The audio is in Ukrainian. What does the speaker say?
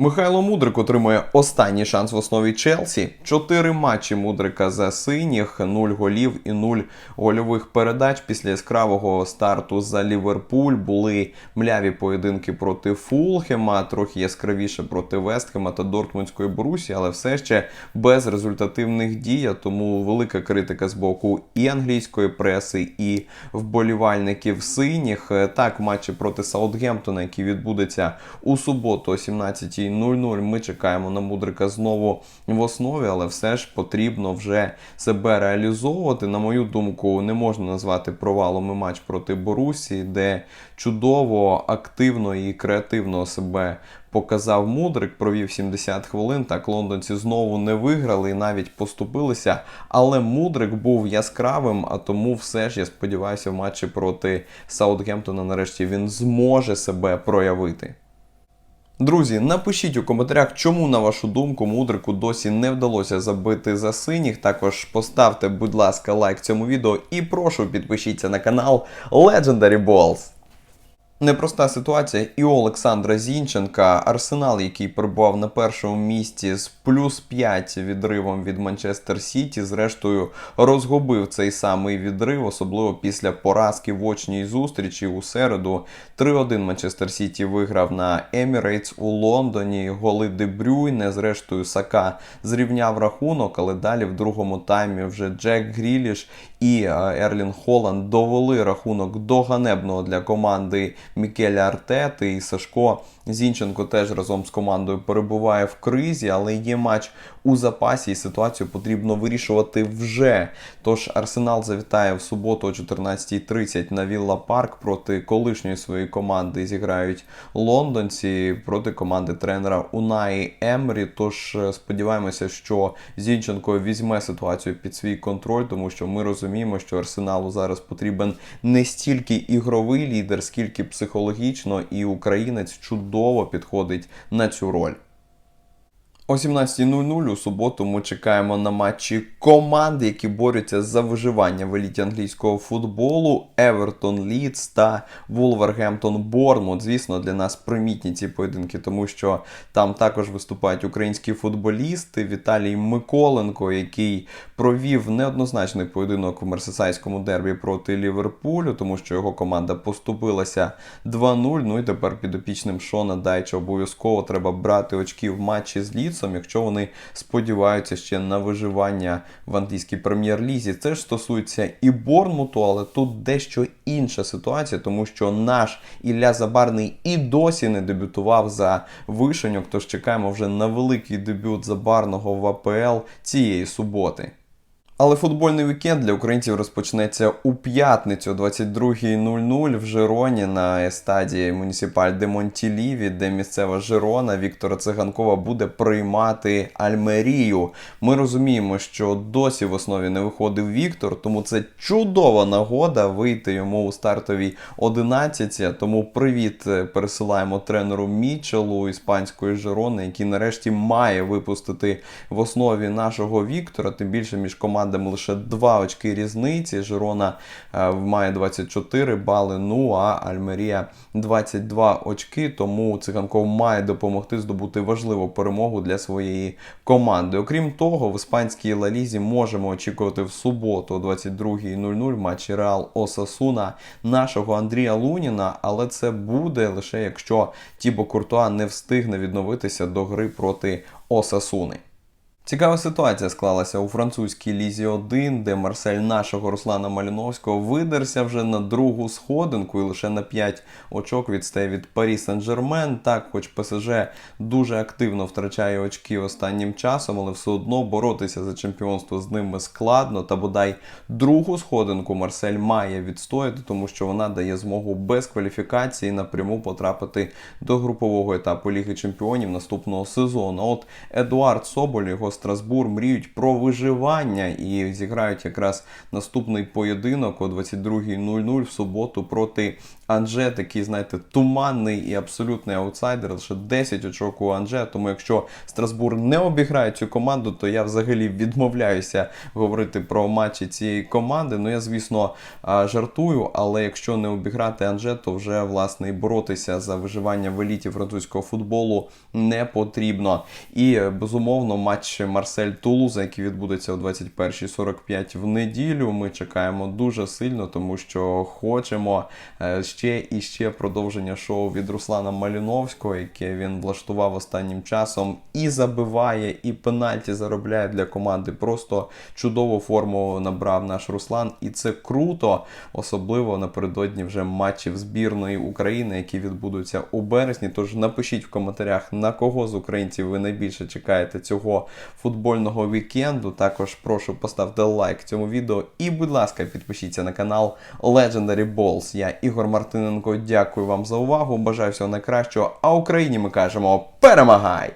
Михайло Мудрик отримує останній шанс в основі Челсі. Чотири матчі Мудрика за синіх, нуль голів і нуль гольових передач після яскравого старту за Ліверпуль. Були мляві поєдинки проти Фулхема, трохи яскравіше проти Вестхема та Дортмундської Борусі, але все ще без результативних дій. Тому велика критика з боку і англійської преси, і вболівальників синіх. Так, матчі проти Саутгемптона, який відбудеться у суботу о 17 0-0. Ми чекаємо на Мудрика знову в основі, але все ж потрібно вже себе реалізовувати. На мою думку, не можна назвати провалом матч проти Борусі, де чудово, активно і креативно себе показав Мудрик, провів 70 хвилин. Так лондонці знову не виграли і навіть поступилися. Але Мудрик був яскравим, а тому все ж я сподіваюся, в матчі проти Саутгемптона нарешті він зможе себе проявити. Друзі, напишіть у коментарях, чому, на вашу думку, мудрику досі не вдалося забити за синіх. Також поставте, будь ласка, лайк цьому відео і прошу підпишіться на канал Legendary Balls. Непроста ситуація і у Олександра Зінченка. Арсенал, який перебував на першому місці з плюс 5 відривом від Манчестер Сіті, зрештою розгубив цей самий відрив, особливо після поразки в очній зустрічі у середу. 3-1 Манчестер Сіті виграв на Емірейтс у Лондоні. Голи Дебрюйне, зрештою, Сака зрівняв рахунок, але далі в другому таймі вже Джек Гріліш і е, Ерлін Холланд довели рахунок до ганебного для команди Мікеля Артети і Сашко Зінченко теж разом з командою перебуває в кризі, але є матч у запасі, і ситуацію потрібно вирішувати вже. Тож Арсенал завітає в суботу о 14.30 на Вілла Парк проти колишньої своєї команди. Зіграють лондонці проти команди тренера Унаї Емрі. Тож е, сподіваємося, що Зінченко візьме ситуацію під свій контроль, тому що ми розуміємо, що Арсеналу зараз потрібен не стільки ігровий лідер, скільки психологічно, і українець чудово підходить на цю роль. О 17.00 у суботу ми чекаємо на матчі команд, які борються за виживання в еліті англійського футболу: Евертон Лідс та Вулвергемптон Борнмут. Звісно, для нас примітні ці поєдинки, тому що там також виступають українські футболісти. Віталій Миколенко, який провів неоднозначний поєдинок у мерсесайському дербі проти Ліверпулю, тому що його команда поступилася 2-0. Ну і тепер підопічним Шона Дайча обов'язково треба брати очки в матчі з Лідсом, якщо вони сподіваються ще на виживання в англійській прем'єр-лізі. Це ж стосується і Борнмуту, але тут дещо інша ситуація, тому що наш Ілля Забарний і досі не дебютував за вишеньок. Тож чекаємо вже на великий дебют Забарного в АПЛ цієї суботи. Але футбольний вікенд для українців розпочнеться у п'ятницю о 22.00 в Жироні на естаді Муніципаль де Монтіліві, де місцева Жирона Віктора Циганкова буде приймати Альмерію. Ми розуміємо, що досі в основі не виходив Віктор, тому це чудова нагода вийти йому у стартовій 11. Тому привіт пересилаємо тренеру Мічелу іспанської Жирони, який нарешті має випустити в основі нашого Віктора, тим більше між командами командами лише 2 очки різниці. Жирона е, має 24 бали, ну а Альмерія 22 очки. Тому циганков має допомогти здобути важливу перемогу для своєї команди. Окрім того, в іспанській лалізі можемо очікувати в суботу о 22.00 матчі Реал Осасуна нашого Андрія Луніна, але це буде лише якщо Тібо Куртуа не встигне відновитися до гри проти Осасуни. Цікава ситуація склалася у французькій лізі 1, де Марсель нашого Руслана Маліновського видерся вже на другу сходинку і лише на 5 очок відстає від Парі Сен-Жермен. Так, хоч ПСЖ дуже активно втрачає очки останнім часом, але все одно боротися за чемпіонство з ними складно. Та бодай другу сходинку Марсель має відстояти, тому що вона дає змогу без кваліфікації напряму потрапити до групового етапу Ліги Чемпіонів наступного сезону. От Едуард Соболь його Страсбур мріють про виживання і зіграють якраз наступний поєдинок о 22.00 в суботу проти Анже такий, знаєте, туманний і абсолютний аутсайдер. Лише 10 очок у Анже. Тому якщо Страсбур не обіграє цю команду, то я взагалі відмовляюся говорити про матчі цієї команди. Ну я, звісно, жартую, але якщо не обіграти Анже, то вже власне і боротися за виживання в еліті французького футболу не потрібно. І безумовно, матч Марсель Тулуза, який відбудеться о 21.45 в неділю. Ми чекаємо дуже сильно, тому що хочемо е, ще і ще продовження шоу від Руслана Маліновського, яке він влаштував останнім часом, і забиває, і пенальті заробляє для команди. Просто чудову форму набрав наш Руслан, і це круто, особливо напередодні вже матчів збірної України, які відбудуться у березні. Тож напишіть в коментарях, на кого з українців ви найбільше чекаєте цього футбольного вікенду. Також прошу поставте лайк цьому відео і, будь ласка, підпишіться на канал Legendary Balls. Я Ігор Мартиненко. Дякую вам за увагу. Бажаю всього найкращого. А Україні ми кажемо перемагай!